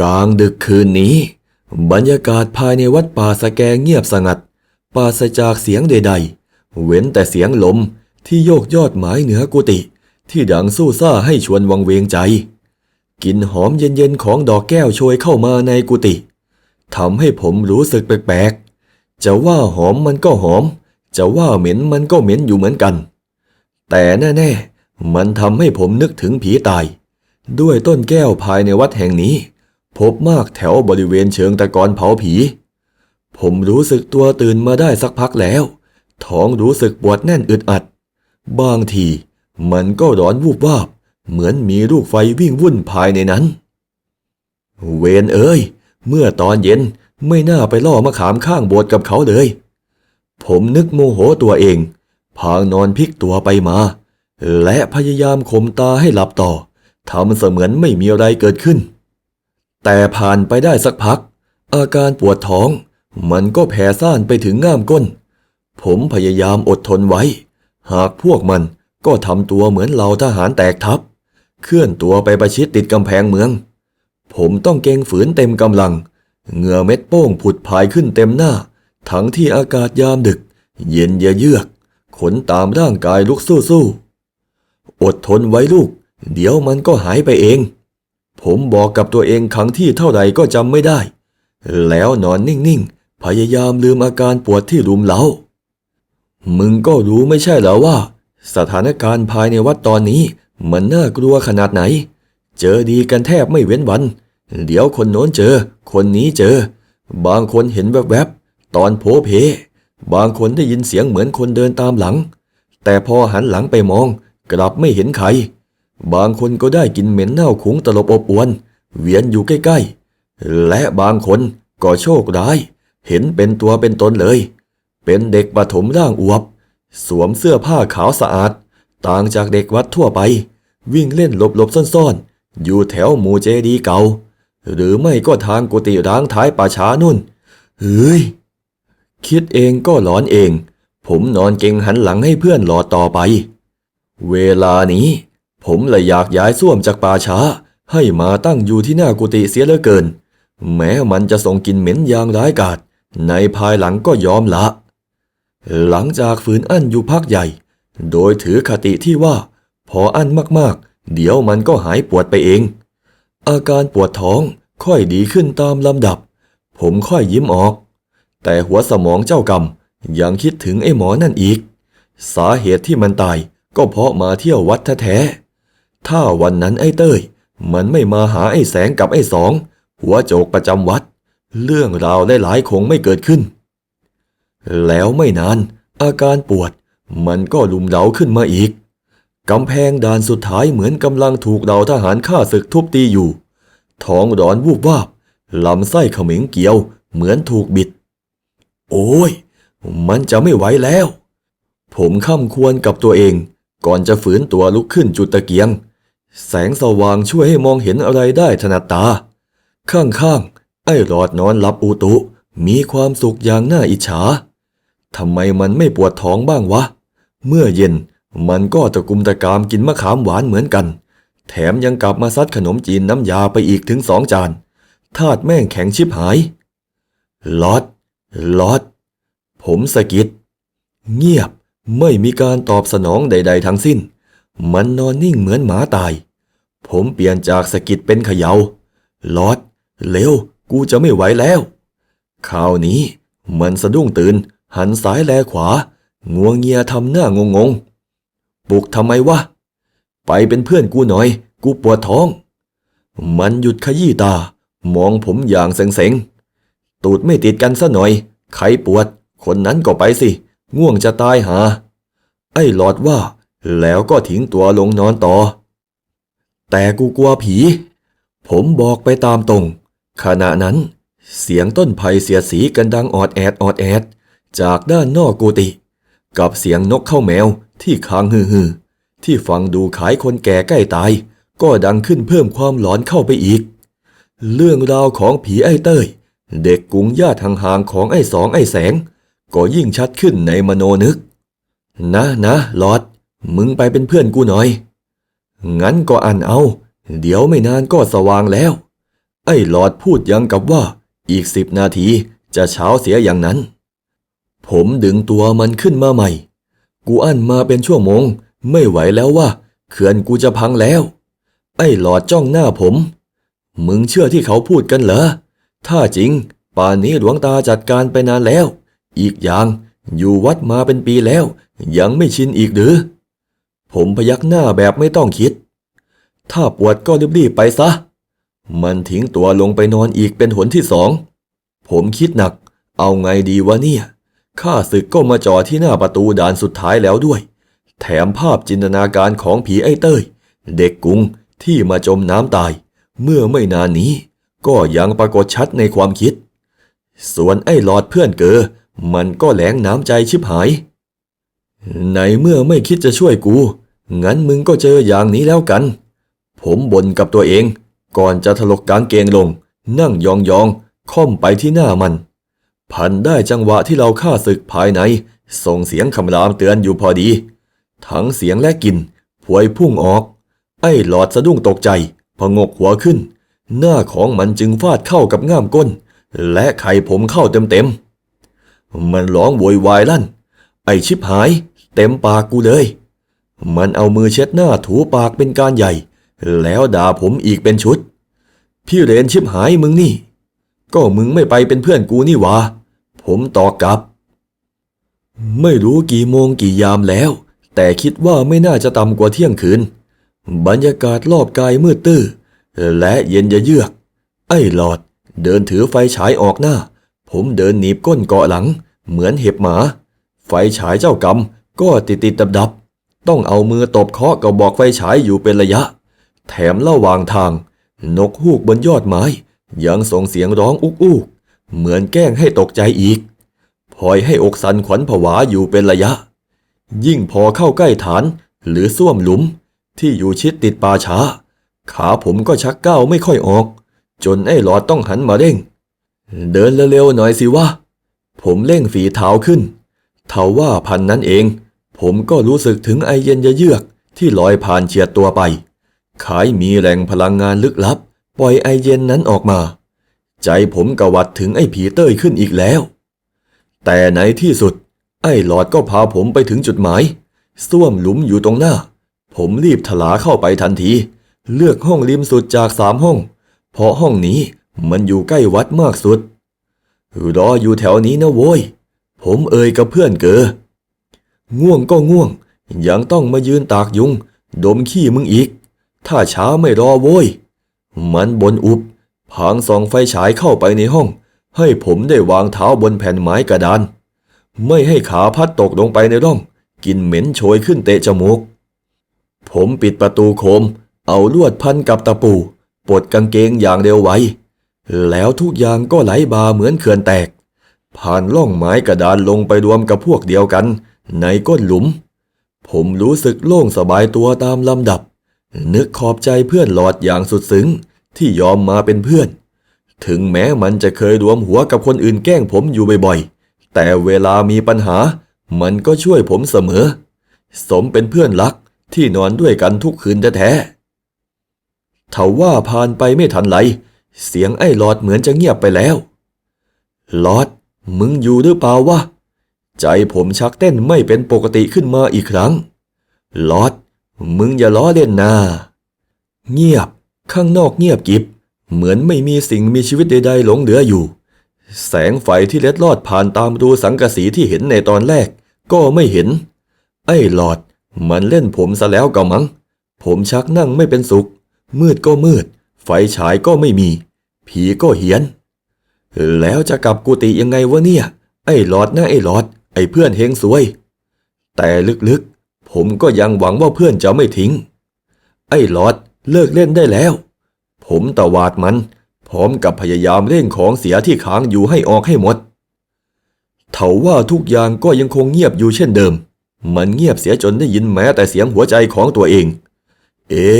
กลางดึกคืนนี้ บรรยากาศภายในวัดป่าสะแกเงียบสงัดปราศจากเสียงใดๆ เว้นแต่เสียงลมที่โยกยอดไม้เหนือกุฏิที่ดังสู้ซ่าให้ชวนวังเวงใจกลิ่นหอมเย็นๆของดอกแก้วโชยเข้ามาในกุฏิทำให้ผมรู้สึกแปลกๆ จะว่าหอมมันก็หอม จะว่าเหม็นมันก็เหม็นอยู่เหมือนกัน แต่แน่ๆ มันทำให้ผมนึกถึงผีตาย ด้วยต้นแก้วภายในวัดแห่งนี้ พบมากแถวบริเวณเชิงตะกอนเผาผี ผมรู้สึกตัวตื่นมาได้สักพักแล้ว ท้องรู้สึกปวดแน่นอึดอัด บางทีมันก็ร้อนวูบวาบ เหมือนมีลูกไฟวิ่งวุ่นภายในนั้น เวนเอ้ย เมื่อตอนเย็นไม่น่าไปล่อมะขามข้างโบสถ์กับเขาเลย ผมนึกโมโหตัวเอง พางนอนพลิกตัวไปมา และพยายามข่มตาให้หลับต่อทำเสมือนไม่มีอะไรเกิดขึ้น แต่ผ่านไปได้สักพัก อาการปวดท้อง มันก็แผ่ซ่านไปถึงง่ามก้น ผมพยายามอดทนไว้ หากพวกมันก็ทำตัวเหมือนเหล่าทหารแตกทัพ เคลื่อนตัวไปประชิดติดกำแพงเมือง ผมต้องเกรงฝืนเต็มกำลัง เหงื่อเม็ดโป้งผุดพายขึ้นเต็มหน้า ทั้งที่อากาศยามดึก เย็นเยือกขนตามร่างกายลุกสู้ๆอดทนไว้ลูก เดี๋ยวมันก็หายไปเอง ผมบอกกับตัวเองครั้งที่เท่าไหร่ก็จำไม่ได้ แล้วนอนนิ่งๆ พยายามลืมอาการปวดที่รุมเร้า มึงก็รู้ไม่ใช่เหรอว่า สถานการณ์ภายในวัดตอนนี้มันน่ากลัวขนาดไหน เจอดีกันแทบไม่เว้นวัน เดี๋ยวคนโน้นเจอ คนนี้เจอ บางคนเห็นแวบๆ ตอนโผเพ บางคนได้ยินเสียงเหมือนคนเดินตามหลัง แต่พอหันหลังไปมอง กลับไม่เห็นใคร บางคนก็ได้กินเหม็นเน่าขุงตลบอบอวน เวียนอยู่ใกล้ๆ และบางคนก็โชคร้าย เห็นเป็นตัวเป็นตนเลย เป็นเด็กปฐมร่างอวบ สวมเสื้อผ้าขาวสะอาด ต่างจากเด็กวัดทั่วไป วิ่งเล่นหลบๆซ่อนๆ อยู่แถวหมู่เจดีเก่า หรือไม่ก็ทางกุฏิร้างท้ายป่าช้านุ่น เฮ้ย คิดเองก็หลอนเอง ผมนอนเก่งหันหลังให้เพื่อนรอต่อไป เวลานี้ ผมเลยอยากย้ายส้วมจากป่าช้า ให้มาตั้งอยู่ที่หน้ากุฏิเสียเหลือเกิน แม้มันจะส่งกลินเหม็นอย่างร้ายกาจในภายหลังก็ยอมละ หลังจากฝืนอั้นอยู่พักใหญ่ โดยถือคติที่ว่า พออั้นมากๆ เดี๋ยวมันก็หายปวดไปเอง อาการปวดท้องค่อยดีขึ้นตามลำดับ ผมค่อยยิ้มออก แต่หัวสมองเจ้ากรรมยังคิดถึงไอ้หมอนั่นอีก สาเหตุที่มันตายก็เพราะมาเที่ยววัดแท้ๆ ถ้าวันนั้นไอ้เต้ย มันไม่มาหาไอ้แสงกับไอ้สอง หัวโจกประจำวัด เรื่องราวหลายๆคงไม่เกิดขึ้น แล้วไม่นาน อาการปวด มันก็ลุมเล้าขึ้นมาอีกกำแพงด่านสุดท้ายเหมือนกำลังถูกเหล่าทหารฆ่าศึกทุบตีอยู่ ท้องร้อนวูบวาบลำไส้เขม็งเกี่ยว เหมือนถูกบิด โอ้ย มันจะไม่ไหวแล้ว ผมข้ามควรกับตัวเอง ก่อนจะฝืนตัวลุกขึ้นจุดตะเกียง แสงสว่างช่วยให้มองเห็นอะไรได้ถนัดตา ข้างๆ ไอ้หลอดนอนหลับอุตุ มีความสุขอย่างน่าอิจฉาทำไมมันไม่ปวดท้องบ้างวะ เมื่อเย็นมันก็ตะกุมตะกามกินมะขามหวานเหมือนกัน แถมยังกลับมาซัดขนมจีนน้ำยาไปอีกถึงสองจานธาตุแม่งแข็งชิบหายลอดลอด ผมสะกิด เงียบไม่มีการตอบสนองใด ๆ ทั้งสิ้น มันนอนนิ่งเหมือนหมาตาย ผมเปลี่ยนจากสะกิดเป็นเขยา่าลอดเร็ว กูจะไม่ไหวแล้ว คราวนี้มันสะดุ้งตื่น หันซ้ายแลขวา งัวงเงียทำหน้างงงปลุกทำไมวะ ไปเป็นเพื่อนกูหน่อย กูปวดท้อง มันหยุดขยี้ตา มองผมอย่างเซ็งๆ ตูดไม่ติดกันซะหน่อย ใครปวด คนนั้นก็ไปสิ ง่วงจะตายหา ไอ้หลอดว่า แล้วก็ทิ้งตัวลงนอนต่อ แต่กูกลัวผี ผมบอกไปตามตรง ขณะนั้น เสียงต้นไผ่เสียดสีกันดังออดแอดออดแอด จากด้านนอกกุฏิกับเสียงนกเข้าแมวที่ค้างฮือฮือที่ฟังดูขายคนแก่ใกล้ตาย ก็ดังขึ้นเพิ่มความหลอนเข้าไปอีก เรื่องราวของผีไอ้เต้ย เด็กกุงญาติห่างๆของไอ้สองไอ้แสง ก็ยิ่งชัดขึ้นในมโนนึก นะนะหลอด มึงไปเป็นเพื่อนกูหน่อย งั้นก็อันเอา เดี๋ยวไม่นานก็สว่างแล้ว ไอ้หลอดพูดยังกับว่า อีกสิบนาทีจะเช้าเสียอย่างนั้น ผมดึงตัวมันขึ้นมาใหม่ กูอั้นมาเป็นชั่วโมง ไม่ไหวแล้วว่าเขื่อนกูจะพังแล้ว ไอ้หลอดจ้องหน้าผม มึงเชื่อที่เขาพูดกันเหรอ ถ้าจริง ป่านนี้หลวงตาจัดการไปนานแล้ว อีกอย่างอยู่วัดมาเป็นปีแล้ว ยังไม่ชินอีกหรือ ผมพยักหน้าแบบไม่ต้องคิด ถ้าปวดก็รีบๆไปซะ มันทิ้งตัวลงไปนอนอีกเป็นหนที่สอง ผมคิดหนัก เอาไงดีวะเนี่ยข้าศึกก็มาจอที่หน้าประตูด่านสุดท้ายแล้วด้วย แถมภาพจินตนาการของผีไอ้เต้ย เด็กกรุงที่มาจมน้ำตาย เมื่อไม่นานนี้ ก็ยังปรากฏชัดในความคิด ส่วนไอ้หลอดเพื่อนเกอ มันก็แหลงน้ำใจชิบหายในเมื่อไม่คิดจะช่วยกู งั้นมึงก็เจออย่างนี้แล้วกัน ผมบ่นกับตัวเอง ก่อนจะถลกกางเกงลง นั่งยองๆค่อมไปที่หน้ามัน พันได้จังหวะที่เราฆ่าศึกภายใน ส่งเสียงคำรามเตือนอยู่พอดี ทั้งเสียงและกลิ่นพวยพุ่งออก ไอ้หลอดสะดุ้งตกใจพงกหัวขึ้น หน้าของมันจึงฟาดเข้ากับง่ามก้น และไข่ผมเข้าเต็มๆมันร้องโวยวายลั่น ไอชิบหาย เต็มปากกูเลย มันเอามือเช็ดหน้าถูปากเป็นการใหญ่ แล้วด่าผมอีกเป็นชุด พี่เรนชิบหายมึงนี่ ก็มึงไม่ไปเป็นเพื่อนกูนี่หวะ ผมตอบกลับ ไม่รู้กี่โมงกี่ยามแล้ว แต่คิดว่าไม่น่าจะต่ำกว่าเที่ยงคืน บรรยากาศรอบกายมืดตื้อ และเย็นยะเยือก ไอ้หลอด เดินถือไฟฉายออกหน้า ผมเดินหนีบก้นเกาะหลัง เหมือนเห็บหมา ไฟฉายเจ้ากรรมก็ติดติดดับดับ ต้องเอามือตบเคาะกระบอกไฟฉายอยู่เป็นระยะ แถมระหว่างทาง นกฮูกบนยอดไม้ ยังส่งเสียงร้องอุกอูกเหมือนแกล้งให้ตกใจอีกพลอยให้อกสันขวัญผวาอยู่เป็นระยะ ยิ่งพอเข้าใกล้ฐานหรือส้วมหลุม ที่อยู่ชิดติดป่าช้า ขาผมก็ชักก้าวไม่ค่อยออก จนไอ้หลอดต้องหันมาเร่ง เดินเร็วๆหน่อยสิวะผมเร่งฝีเท้าขึ้นเทาว่าพันนั้นเอง ผมก็รู้สึกถึงไอเย็นเยือกที่ลอยผ่านเฉียดตัวไป ขายมีแหล่งพลังงานลึกลับ ปล่อยไอเย็นนั้นออกมา ใจผมกวัดถึงไอผีเต้ยขึ้นอีกแล้ว แต่ในที่สุด ไอ้หลอดก็พาผมไปถึงจุดหมายส้วมหลุมอยู่ตรงหน้า ผมรีบถลาเข้าไปทันที เลือกห้องริมสุดจากสามห้อง เพราะห้องนี้มันอยู่ใกล้วัดมากสุดรออยู่แถวนี้นะโว้ย ผมเอ่ยกับเพื่อนเกอ ง่วงก็ง่วง ยังต้องมายืนตากยุง ดมขี้มึงอีก ถ้าช้าไม่รอโว้ย มันบนอุบพางส่องไฟฉายเข้าไปในห้อง ให้ผมได้วางเท้าบนแผ่นไม้กระดาน ไม่ให้ขาพัดตกลงไปในร่อง กินเหม็นโชยขึ้นเตะจมูก ผมปิดประตูโคม เอาลวดพันกับตะปูปลดกางเกงอย่างเร็วไว แล้วทุกอย่างก็ไหลบาเหมือนเขื่อนแตก ผ่านล่องไม้กระดานลงไปรวมกับพวกเดียวกัน ในก้นหลุม ผมรู้สึกโล่งสบายตัวตามลำดับ นึกขอบใจเพื่อนหลอดอย่างสุดซึ้งที่ยอมมาเป็นเพื่อน ถึงแม้มันจะเคยรวมหัวกับคนอื่นแกล้งผมอยู่บ่อยๆ แต่เวลามีปัญหา มันก็ช่วยผมเสมอ สมเป็นเพื่อนรักที่นอนด้วยกันทุกคืนแท้ๆทว่าผ่านไปไม่ทันไร เสียงไอ้หลอดเหมือนจะเงียบไปแล้ว หลอดมึงอยู่หรือเปล่าวะ ใจผมชักเต้นไม่เป็นปกติขึ้นมาอีกครั้ง ลอดมึงอย่าล้อเล่นนาเงียบ ข้างนอกเงียบกิบ เหมือนไม่มีสิ่งมีชีวิตใดๆหลงเหลืออยู่ แสงไฟที่เล็ดลอดผ่านตามรูสังกะสีที่เห็นในตอนแรก ก็ไม่เห็น ไอ้หลอด มันเล่นผมซะแล้วก็มั้ง ผมชักนั่งไม่เป็นสุข มืดก็มืด ไฟฉายก็ไม่มี ผีก็เหียน แล้วจะกลับกุฏิยังไงวะเนี่ย ไอ้หลอดนะไอ้หลอด ไอ้เพื่อนเฮงสวย แต่ลึกๆ ผมก็ยังหวังว่าเพื่อนจะไม่ทิ้ง ไอ้หลอดเลิกเล่นได้แล้ว ผมตะวาดมัน พร้อมกับพยายามเร่งของเสียที่ค้างอยู่ให้ออกให้หมดเถาว่าทุกอย่างก็ยังคงเงียบอยู่เช่นเดิม มันเงียบเสียจนได้ยินแม้แต่เสียงหัวใจของตัวเอง เอ๊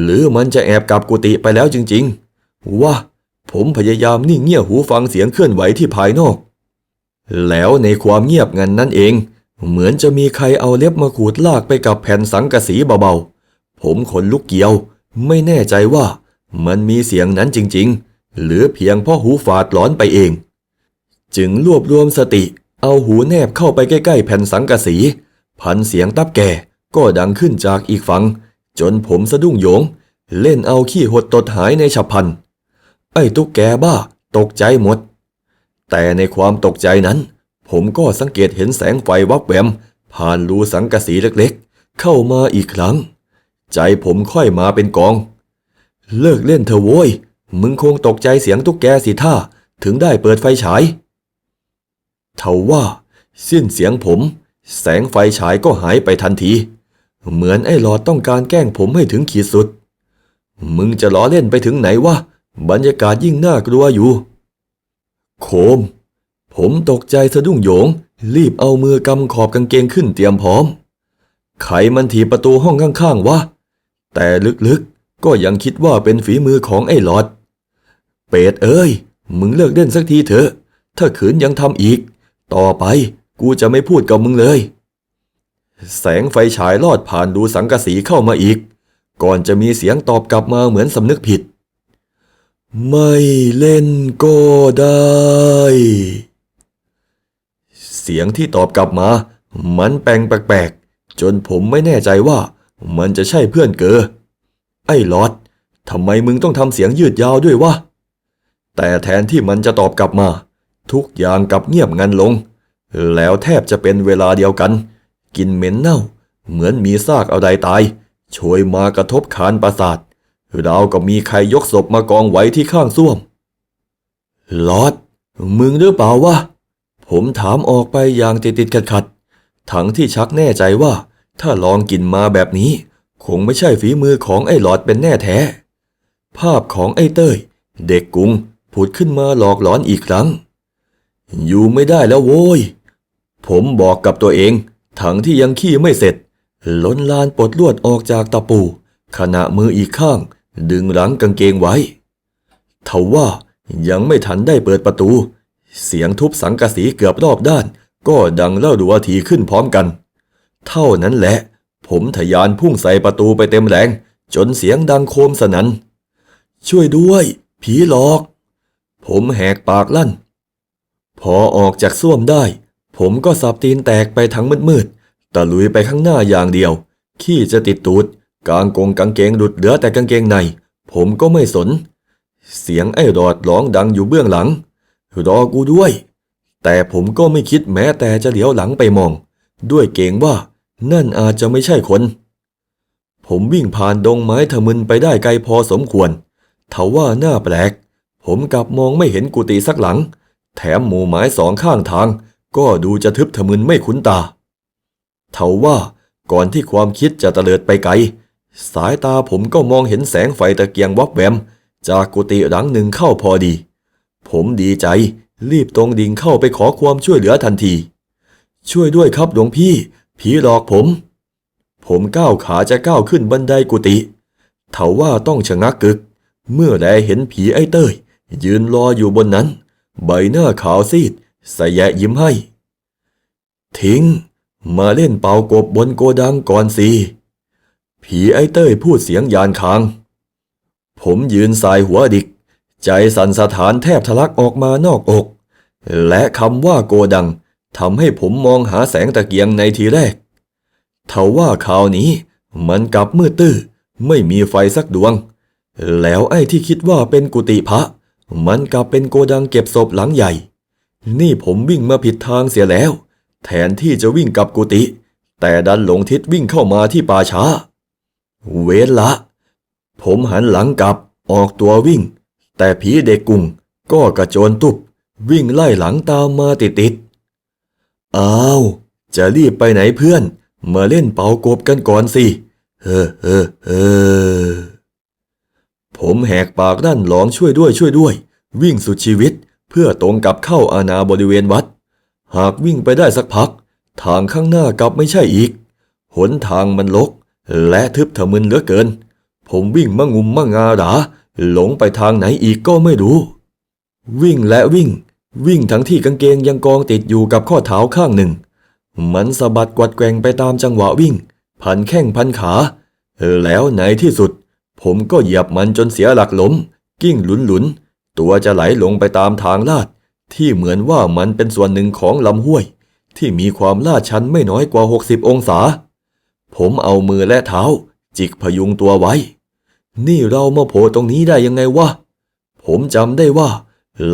หรือมันจะแอบกลับกุฏิไปแล้วจริงๆ ว่า ผมพยายามนิ่งเงียบหูฟังเสียงเคลื่อนไหวที่ภายนอก แล้วในความเงียบงันนั่นเอง เหมือนจะมีใครเอาเล็บมาขูดลากไปกับแผ่นสังกะสีเบาๆ ผมขนลุกเกียว ไม่แน่ใจว่ามันมีเสียงนั้นจริงๆ หรือเพียงพ่อหูฝาดหลอนไปเอง จึงรวบรวมสติ เอาหูแนบเข้าไปใกล้ๆ แผ่นสังกะสี พันเสียงตับแก่ก็ดังขึ้นจากอีกฝั่งจนผมสะดุ้งโยง เล่นเอาขี้หดตดหายในฉับพลันไอ้ตุ๊กแกบ้า ตกใจหมด แต่ในความตกใจนั้น ผมก็สังเกตเห็นแสงไฟวับแวม ผ่านรูสังกะสีเล็กๆ เข้ามาอีกครั้ง ใจผมค่อยมาเป็นกอง เลิกเล่นเถอะโว้ย มึงคงตกใจเสียงตุ๊กแกสิท่า ถึงได้เปิดไฟฉายเทว่าสิ้นเสียงผม แสงไฟฉายก็หายไปทันที เหมือนไอ้หลอดต้องการแกล้งผมให้ถึงขีดสุด มึงจะล้อเล่นไปถึงไหนวะ บรรยากาศยิ่งน่ากลัวอยู่ โคม ผมตกใจสะดุ้งโหยง รีบเอามือกำขอบกางเกงขึ้นเตรียมพร้อม ไขมันถีบประตูห้องข้างๆวะ แต่ลึกๆ ก็ยังคิดว่าเป็นฝีมือของไอ้หลอด เป็ดเอ้ย มึงเลิกเล่นสักทีเถอะ ถ้าขืนยังทำอีก ต่อไปกูจะไม่พูดกับมึงเลย แสงไฟฉายลอดผ่านดูสังกะสีเข้ามาอีก ก่อนจะมีเสียงตอบกลับมาเหมือนสำนึกผิด ไม่เล่นก็ได้ เสียงที่ตอบกลับมา มันแปลงแปลกๆ จนผมไม่แน่ใจว่า มันจะใช่เพื่อนเกอ ไอ้ลอดทำไมมึงต้องทำเสียงยืดยาวด้วยวะ แต่แทนที่มันจะตอบกลับมา ทุกอย่างกลับเงียบงันลง แล้วแทบจะเป็นเวลาเดียวกัน กินเหม็นเน่า เหมือนมีซากเอาใดตาย โชยมากระทบคานประสาท ราวกับมีใครยกศพมากองไว้ที่ข้างส้วม ลอด มึงหรือเปล่าวะ ผมถามออกไปอย่างติดติดขัดขัดทั้งที่ชักแน่ใจว่า ถ้าลองกินมาแบบนี้ คงไม่ใช่ฝีมือของไอ้หลอดเป็นแน่แท้ ภาพของไอ้เต้ย เด็กกุงผุดขึ้นมาหลอกหลอนอีกครั้ง อยู่ไม่ได้แล้วโว้ย ผมบอกกับตัวเอง ทั้งที่ยังขี้ไม่เสร็จ ล้นลานปลดลวดออกจากตะปู ขณะมืออีกข้าง ดึงหลังกางเกงไว้ทว่ายังไม่ทันได้เปิดประตู เสียงทุบสังกะสีเกือบรอบด้าน ก็ดังเล่าดัวทีขึ้นพร้อมกัน เท่านั้นแหละ ผมทะยานพุ่งใส่ประตูไปเต็มแรง จนเสียงดังโคมสนัน่นช่วยด้วย ผีหลอก ผมแหกปากลั่น พอออกจากส้วมได้ ผมก็สับตีนแตกไปทั้งมืดๆตะลุยไปข้างหน้าอย่างเดียว ขี้จะติดตูด กางกงกางเกงหลุดเหลือแต่กางเกงใน ผมก็ไม่สน เสียงไอ้รอดร้องดังอยู่เบื้องหลัง รอกูด้วย แต่ผมก็ไม่คิดแม้แต่จะเหลียวหลังไปมอง ด้วยเกงว่านั่นอาจจะไม่ใช่คน ผมวิ่งผ่านดงไม้ทะมึนไปได้ไกลพอสมควรทว่าหน้าแปลก ผมกลับมองไม่เห็นกุฏิสักหลัง แถมหมู่ไม้สองข้างทาง ก็ดูจะทึบทะมึนไม่คุ้นตาเทว่าก่อนที่ความคิดจะเตลิดไปไกล สายตาผมก็มองเห็นแสงไฟตะเกียงวับแวม จากกุฏิหลังหนึ่งเข้าพอดี ผมดีใจรีบตรงดิ่งเข้าไปขอความช่วยเหลือทันที ช่วยด้วยครับหลวงพี่ ผีหลอกผม ผมก้าวขาจะก้าวขึ้นบันไดกุฏิเทว่าต้องชะงักกึก เมื่อแลเห็นผีไอ้เต้ย ยืนรออยู่บนนั้น ใบหน้าขาวซีดสแยะยิ้มให้ ทิ้ง มาเล่นเป่ากบบนโกดังก่อนสิ ผีไอ้เต้ยพูดเสียงยานคาง ผมยืนสายหัวดิก ใจสั่นสะท้านแทบทะลักออกมานอกอก และคำว่าโกดังทำให้ผมมองหาแสงตะเกียงในทีแรกทว่าคราวนี้มันกลับมืดตื้อไม่มีไฟสักดวง แล้วไอ้ที่คิดว่าเป็นกุฏิพระ มันกลับเป็นโกดังเก็บศพหลังใหญ่ นี่ผมวิ่งมาผิดทางเสียแล้ว แทนที่จะวิ่งกลับกุฏิแต่ดันหลงทิศวิ่งเข้ามาที่ป่าช้า เวรละ ผมหันหลังกลับออกตัววิ่ง แต่ผีเด็กกุงก็กระโจนตุบวิ่งไล่หลังตามมาติดติดอ้าว จะรีบไปไหนเพื่อน มาเล่นเป่ากบกันก่อนสิ เฮ้อเฮ้อเฮ้อผมแหกปากด้านหลองช่วยด้วยช่วยด้วย วิ่งสุดชีวิตเพื่อตรงกับเข้าอาณาบริเวณวัด หากวิ่งไปได้สักพัก ทางข้างหน้ากลับไม่ใช่อีก หนทางมันลก และทึบทะมึนเหลือเกิน ผมวิ่งมะงุมมะงาหราหลงไปทางไหนอีกก็ไม่รู้ วิ่งและวิ่ง วิ่งทั้งที่กางเกงยังกองติดอยู่กับข้อเท้าข้างหนึ่ง มันสะบัดกวัดแกงไปตามจังหวะวิ่ง พันแข้งพันขาแล้วในที่สุด ผมก็เหยียบมันจนเสียหลักล้ม กิ้งหลุนหลุนตัวจะไหลลงไปตามทางลาด ที่เหมือนว่ามันเป็นส่วนหนึ่งของลำห้วย ที่มีความลาดชันไม่น้อยกว่า 60 องศา ผมเอามือและเท้า จิกพยุงตัวไว้ นี่เรามาโผล่ตรงนี้ได้ยังไงวะ ผมจำได้ว่า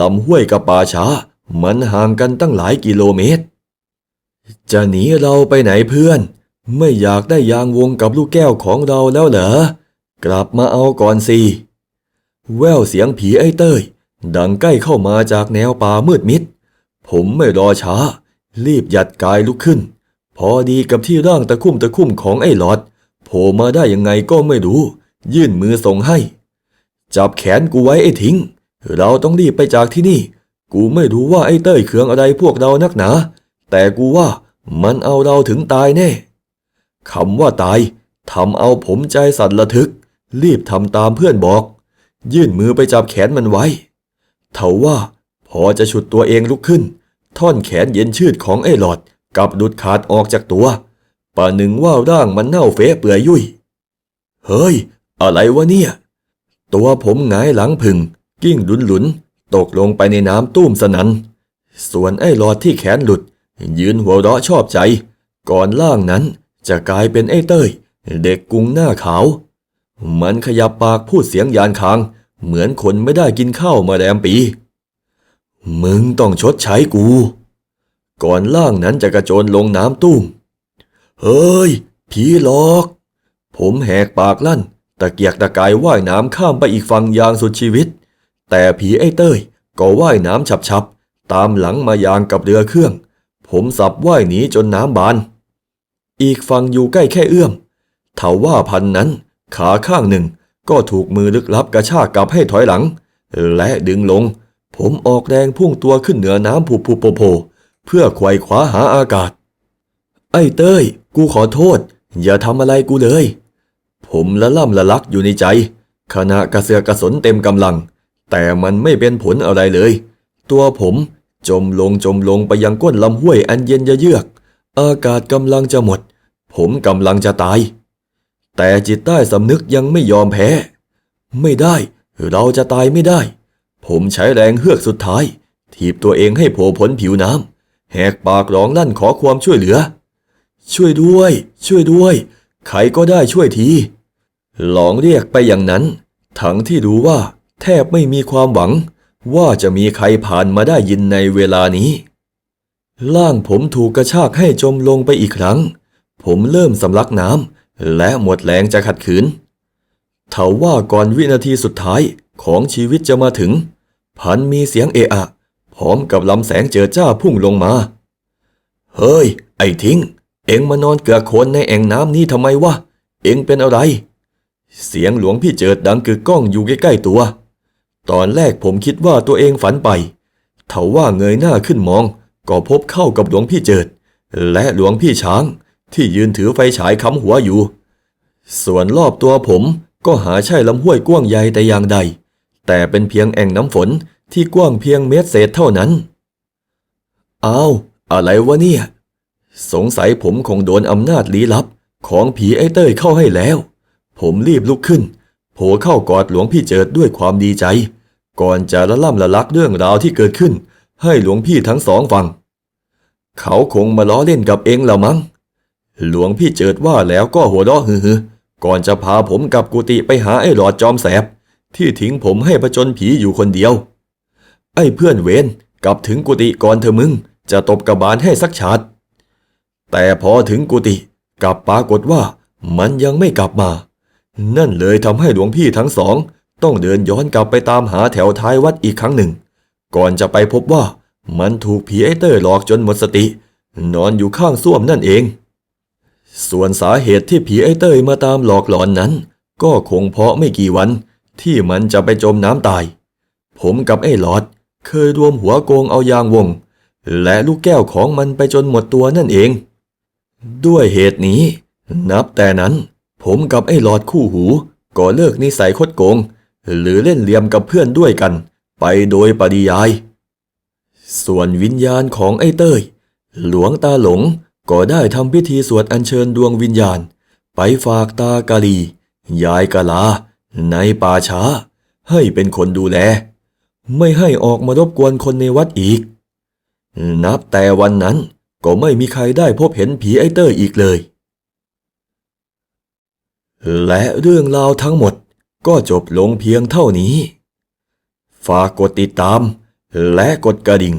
ลำห้วยกับป่าช้า มันห่างกันตั้งหลายกิโลเมตร จะหนีเราไปไหนเพื่อน ไม่อยากได้ยางวงกับลูกแก้วของเราแล้วเหรอ กลับมาเอาก่อนสิแววเสียงผีไอ้เต้ย ดังใกล้เข้ามาจากแนวป่ามืดมิด ผมไม่รอช้า รีบหยัดกายลุกขึ้น พอดีกับที่ร่างตะคุ่มตะคุ่มของไอ้หลอดโผล่มาได้ยังไงก็ไม่รู้ ยื่นมือส่งให้ จับแขนกูไว้ไอ้ทิ้ง เราต้องรีบไปจากที่นี่ กูไม่รู้ว่าไอ้เต้ยเคืองอะไรพวกเรานักหนา แต่กูว่ามันเอาเราถึงตายแน่คำว่าตายทำเอาผมใจสั่นระทึก รีบทำตามเพื่อนบอก ยื่นมือไปจับแขนมันไว้เทว่าพอจะฉุดตัวเองลุกขึ้น ท่อนแขนเย็นชืดของไอ้หลอด กับหลุดขาดออกจากตัวป่าหนึ่งว่าร่างมันเน่าเฟะเปื่อยยุ่ย เฮ้ย อะไรวะเนี่ย ตัวผมหงายหลังพึ่ง กิ้งหลุนหลุนตกลงไปในน้ำตุ้มสนัน ส่วนไอ้หลอดที่แขนหลุด ยืนหัวเราะชอบใจ ก่อนล่างนั้นจะกลายเป็นไอ้เต้ย เด็กกุงหน้าขาว มันขยับปากพูดเสียงยานคาง เหมือนคนไม่ได้กินข้าวมาแรมปี มึงต้องชดใช้กู ก่อนล่างนั้นจะกระโจนลงน้ำตุ้ม เฮ้ย ผีหลอก ผมแหกปากลั่น ตะเกียกตะกายว่ายน้ำข้ามไปอีกฝั่งอย่างสุดชีวิต แต่ผีไอ้เต้ย ก็ว่ายน้ำฉับๆ ตามหลังมาอย่างกับเรือเครื่อง ผมสับว่ายหนีจนน้ำบาน อีกฝั่งอยู่ใกล้แค่เอื้อมเถาว่าพันนั้นขาข้างหนึ่งก็ถูกมือลึกลับกระชากกลับให้ถอยหลัง และดึงลง ผมออกแรงพุ่งตัวขึ้นเหนือน้ำผูผูโผโผ เพื่อไขว่คว้าหาอากาศ ไอ้เต้ย กูขอโทษ อย่าทำอะไรกูเลย ผมละล่ำละลักอยู่ในใจ ขณะกระเสือกกระสนเต็มกำลัง แต่มันไม่เป็นผลอะไรเลย ตัวผมจมลงจมลงไปยังก้นลำห้วยอันเย็นเยือก อากาศกำลังจะหมด ผมกำลังจะตาย แต่จิตใต้สำนึกยังไม่ยอมแพ้ ไม่ได้ เราจะตายไม่ได้ ผมใช้แรงเฮือกสุดท้าย ถีบตัวเองให้โผล่พ้นผิวน้ำ แหกปากร้องลั่นขอความช่วยเหลือ ช่วยด้วย ช่วยด้วย ใครก็ได้ช่วยทีหลองเรียกไปอย่างนั้น ทั้งที่รู้ว่า แทบไม่มีความหวัง ว่าจะมีใครผ่านมาได้ยินในเวลานี้ล่างผมถูกกระชากให้จมลงไปอีกครั้ง ผมเริ่มสำลักน้ำและหมดแรงจะขัดขืนเถาว่าก่อนวินาทีสุดท้ายของชีวิตจะมาถึง พันมีเสียงเอะอะ พร้อมกับลำแสงเจิดจ้าพุ่งลงมา เฮ้ย ไอ้ทิ้ง เอ็งมานอนเกลือโคลนในแอ่งน้ำนี้ทำไมวะ เอ็งเป็นอะไร เสียงหลวงพี่เจิดดังกึกก้องอยู่ใกล้ๆตัว ตอนแรกผมคิดว่าตัวเองฝันไปเถาว่าเงยหน้าขึ้นมอง ก็พบเข้ากับหลวงพี่เจิด และหลวงพี่ช้างที่ยืนถือไฟฉายค้ำหัวอยู่ ส่วนรอบตัวผมก็หาใช่ลำห้วยกว้างใหญ่แต่อย่างใด แต่เป็นเพียงแอ่งน้ำฝน ที่กว้างเพียงเมตรเศษเท่านั้น อ้าว อะไรวะเนี่ย สงสัยผมคงโดนอำนาจลี้ลับของผีไอ้เต้ยเข้าให้แล้ว ผมรีบลุกขึ้น โผเข้ากอดหลวงพี่เจิดด้วยความดีใจ ก่อนจะละล่ำละลักเรื่องราวที่เกิดขึ้น ให้หลวงพี่ทั้งสองฟัง เขาคงมาล้อเล่นกับเองละมั้ง หลวงพี่เจิดว่าแล้วก็หัวเราะฮือก่อนจะพาผมกับกุฏิไปหาไอ้หลอดจอมแสบ ที่ทิ้งผมให้ผจญผีอยู่คนเดียว ไอ้เพื่อนเวนกลับถึงกุฏิก่อนเธอมึง จะตบกระบาลให้สักฉาดแต่พอถึงกุฏิกลับปรากฏว่ามันยังไม่กลับมา นั่นเลยทำให้หลวงพี่ทั้งสอง ต้องเดินย้อนกลับไปตามหาแถวท้ายวัดอีกครั้งหนึ่ง ก่อนจะไปพบว่ามันถูกผีไอ้เตอร์หลอกจนหมดสติ นอนอยู่ข้างส้วมนั่นเอง ส่วนสาเหตุที่ผีไอ้เต้ยมาตามหลอกหลอนนั้น ก็คงเพราะไม่กี่วันที่มันจะไปจมน้ำตาย ผมกับไอ้หลอด เคยรวมหัวโกงเอายางวง และลูกแก้วของมันไปจนหมดตัวนั่นเอง ด้วยเหตุนี้ นับแต่นั้น ผมกับไอ้หลอดคู่หู ก็เลิกนิสัยคดโกง หรือเล่นเหลี่ยมกับเพื่อนด้วยกัน ไปโดยปริยาย ส่วนวิญญาณของไอ้เต้ย หลวงตาหลงก็ได้ทำพิธีสวดอัญเชิญดวงวิญญาณ ไปฝากตากาลี ยายกะลา ในป่าช้า ให้เป็นคนดูแล ไม่ให้ออกมารบกวนคนในวัดอีก นับแต่วันนั้นก็ไม่มีใครได้พบเห็นผีไอเตอร์อีกเลย และเรื่องราวทั้งหมดก็จบลงเพียงเท่านี้ ฝากกดติดตาม และกดกระดิ่ง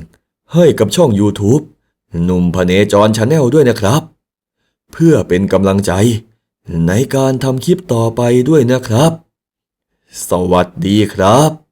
ให้กับช่อง YouTube หนุ่มพเนจรชาแนลด้วยนะครับ เพื่อเป็นกำลังใจ ในการทำคลิปต่อไปด้วยนะครับ สวัสดีครับ